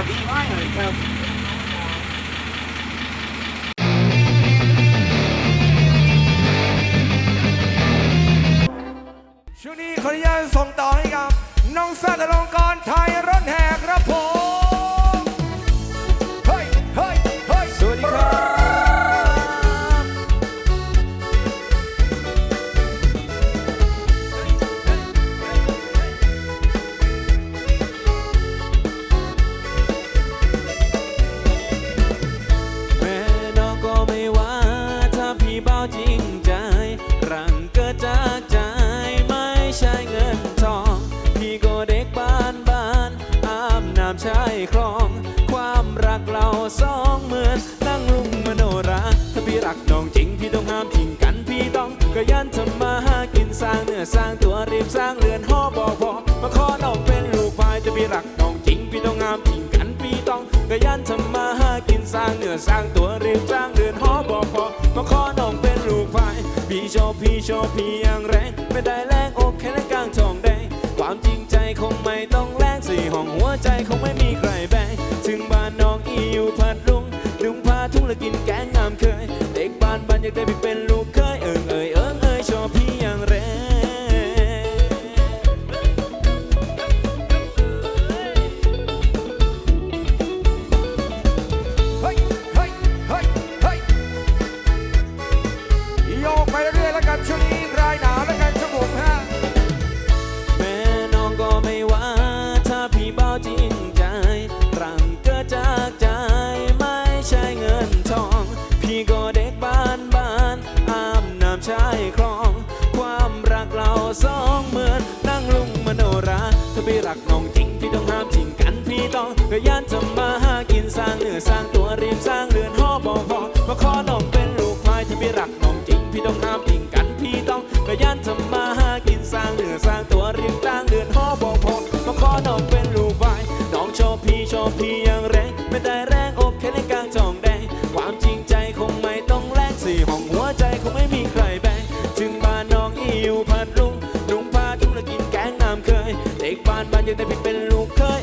ก็ดีมากเลยครับช่วงนี้ขออนุญาตส่งต่อให้กับ น้องซาตว์อลงกรไทยรถแหกครับผม สองเหมือนนั่งลุงมโนราถ้าพี่รักน้องจริงพี่ต้องห้ามทิ้งกันพี่ต้องกระยันทำมาหากินสร้างเนื้อสร้างตัวรีบสร้างเรือนหอบอกพอมาขอน้องเป็นลูกพายถ้าพี่รักน้องจริงพี่ต้องห้ามทิ้งกันพี่ต้องกระยันทำมาหากินสร้างเนื้อสร้างตัวรีบสร้างเรือนหอบอกพอมาขอน้องเป็นลูกพายพี่ชอบพี่ชอบพี่อย่างแรงไม่ได้แรงอกแค่แรงกลางทองแดงความจริงใจคงไม่ต้องแลกสี่ห้องหัวใจ และกินแกงงามเคย เด็กบ้านบ้านอยากได้ไปเป็น พี่องขยันทำมาหากินสร้างเนื้อสร้างตัวรีบสร้างเรือนหอบอพอมาขอน้องเป็นลูกพายถ้าพี่รักน้องจริงพี่ต้องห้ามทิ้งกันพี่ต้องขยันทำมาหากินสร้างเนื้อสร้างตัวรีบสร้างเรือนหอบอพอมาขอน้องเป็นลูกพายน้องชอบพี่ชอบพี่อย่างแรงไม่ได้แรงอกแค่ในกลางจองแดงความจริงใจคงไม่ต้องแลกสี่ห้องหัวใจคงไม่มีใครแบ่งถึงบ้านน้องอีอยู่พัดลุงลุงพาทุ่งและกินแกงน้ำเคยเด็กบ้านบ้านยากได้พี่เป็นลูกเคย